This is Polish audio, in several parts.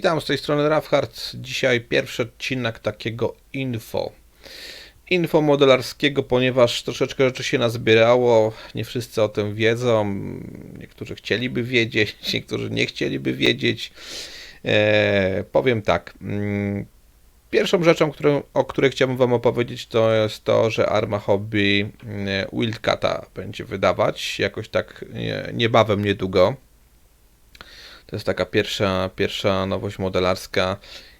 Witam z tej strony Rafhard. Dzisiaj pierwszy odcinek takiego info. Info modelarskiego, ponieważ troszeczkę rzeczy się nazbierało. Nie wszyscy o tym wiedzą. Niektórzy chcieliby wiedzieć, niektórzy nie chcieliby wiedzieć. E, powiem tak. mm, Pierwszą rzeczą, którą, o której chciałbym Wam opowiedzieć, to jest to, że Arma Hobby mm, Wildcata będzie wydawać jakoś tak nie- niebawem, niedługo. To jest taka pierwsza, pierwsza nowość modelarska.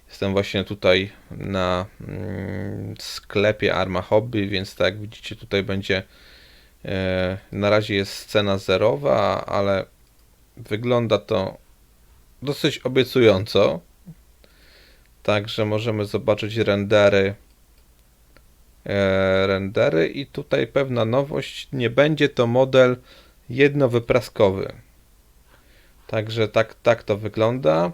Jestem właśnie tutaj na mm, sklepie Arma Hobby, więc tak jak widzicie tutaj będzie e, na razie jest cena zerowa, ale wygląda to dosyć obiecująco. Także możemy zobaczyć rendery. E, rendery i tutaj pewna nowość. Nie będzie to model jednowypraskowy. Także tak, tak to wygląda.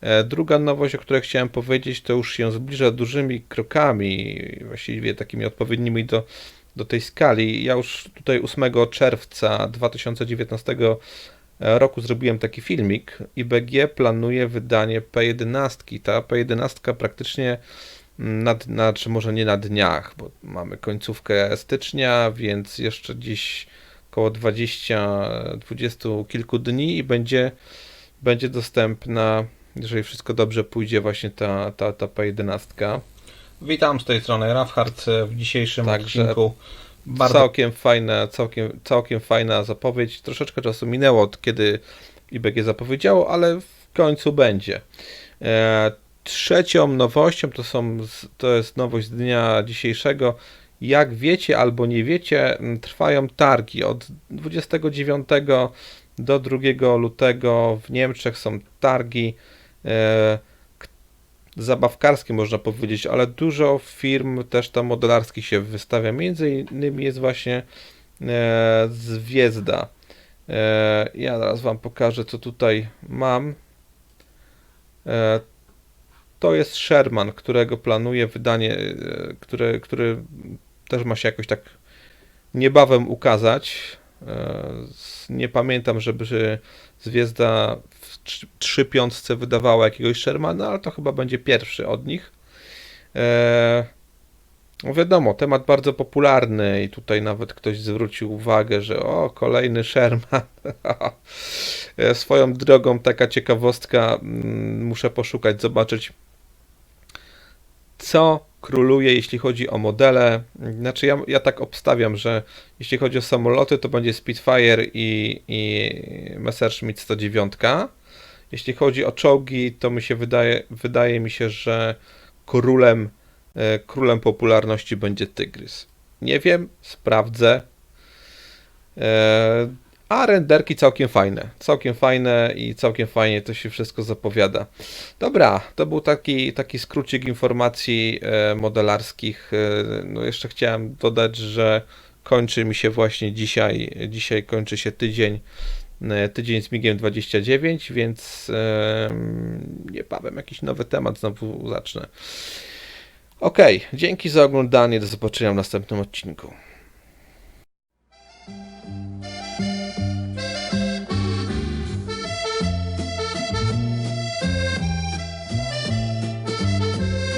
E, Druga nowość, o której chciałem powiedzieć, to już się zbliża dużymi krokami, właściwie takimi odpowiednimi do, do tej skali. Ja już tutaj 8 czerwca 2019 roku zrobiłem taki filmik. IBG planuje wydanie P11. Ta P11 praktycznie na, na, czy może nie na dniach, bo mamy końcówkę stycznia, więc jeszcze dziś około 20, 20 kilku dni i będzie, będzie dostępna, jeżeli wszystko dobrze pójdzie, właśnie ta, ta, ta P11. Witam z tej strony Rafhard w dzisiejszym Także odcinku. Bardzo Całkiem fajna, całkiem, całkiem fajna zapowiedź. Troszeczkę czasu minęło od kiedy IBG zapowiedziało, ale w końcu będzie. E, trzecią nowością to, są, to jest nowość z dnia dzisiejszego. Jak wiecie albo nie wiecie, m, trwają targi od 29 do 2 lutego w Niemczech są targi e, zabawkarskie można powiedzieć, ale dużo firm też tam modelarskich się wystawia. Między innymi jest właśnie e, Zwiezda. E, ja zaraz Wam pokażę, co tutaj mam. To jest Sherman, którego planuję wydanie, które, który też ma się jakoś tak niebawem ukazać. E, Nie pamiętam, żeby Zwiezda w trzy piątce wydawała jakiegoś Shermana, ale to chyba będzie pierwszy od nich. E, no wiadomo, temat bardzo popularny i tutaj nawet ktoś zwrócił uwagę, że o, kolejny Sherman. E, Swoją drogą taka ciekawostka, mm, muszę poszukać, zobaczyć co króluje, jeśli chodzi o modele. Znaczy, ja, ja tak obstawiam, że jeśli chodzi o samoloty, to będzie Spitfire i, i Messerschmitt 109. Jeśli chodzi o czołgi, to mi się wydaje, wydaje mi się, że królem, e, królem popularności będzie Tygrys. Nie wiem, sprawdzę. E, A renderki całkiem fajne. Całkiem fajne i całkiem fajnie to się wszystko zapowiada. Dobra, to był taki, taki skrócik informacji e, modelarskich. E, No jeszcze chciałem dodać, że kończy mi się właśnie dzisiaj, dzisiaj kończy się tydzień, e, tydzień z MIGiem 29, więc niebawem jakiś nowy temat znowu zacznę. Okej, dzięki za oglądanie, do zobaczenia w następnym odcinku.